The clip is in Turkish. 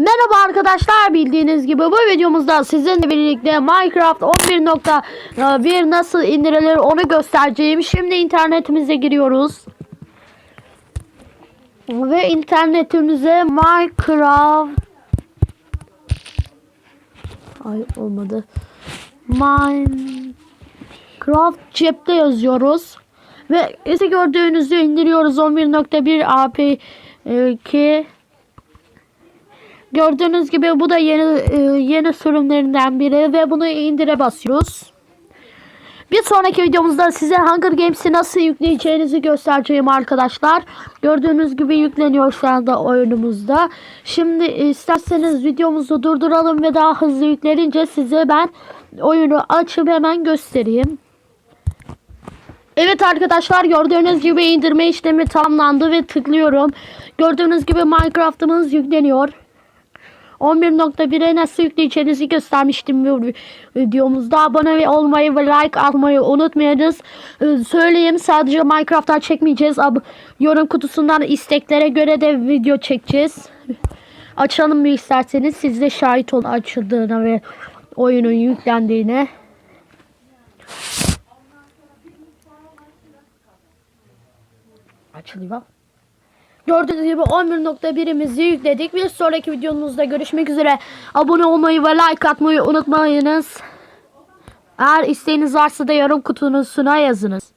Merhaba arkadaşlar bildiğiniz gibi bu videomuzda sizinle birlikte Minecraft 11.1 nasıl indirilir onu göstereceğim. Şimdi internetimize giriyoruz. Ve internetimize Minecraft Ay olmadı. Minecraft cepte yazıyoruz. Ve işte gördüğünüzü indiriyoruz 11.1 APK Gördüğünüz gibi bu da yeni e, yeni sürümlerinden biri ve bunu indire basıyoruz. Bir sonraki videomuzda size Hunger Games'i nasıl yükleyeceğinizi göstereceğim arkadaşlar. Gördüğünüz gibi yükleniyor şu anda oyunumuzda. Şimdi isterseniz videomuzu durduralım ve daha hızlı yüklenince size ben oyunu açıp hemen göstereyim. Evet arkadaşlar gördüğünüz gibi indirme işlemi tamamlandı ve tıklıyorum. Gördüğünüz gibi Minecraft'ımız yükleniyor. 11.1'e nasıl yükleyeceğinizi göstermiştim bu videomuzda. Abone olmayı ve like atmayı unutmayınız. Ee, söyleyeyim sadece Minecraft'tan çekmeyeceğiz. Ab yorum kutusundan isteklere göre de video çekeceğiz. Açalım bir isterseniz siz de şahit olun açıldığına ve oyunun yüklendiğine. Açılıyor. Gördüğünüz gibi 11.1'imizi yükledik. Bir sonraki videomuzda görüşmek üzere. Abone olmayı ve like atmayı unutmayınız. Eğer isteğiniz varsa da yorum kutusuna yazınız.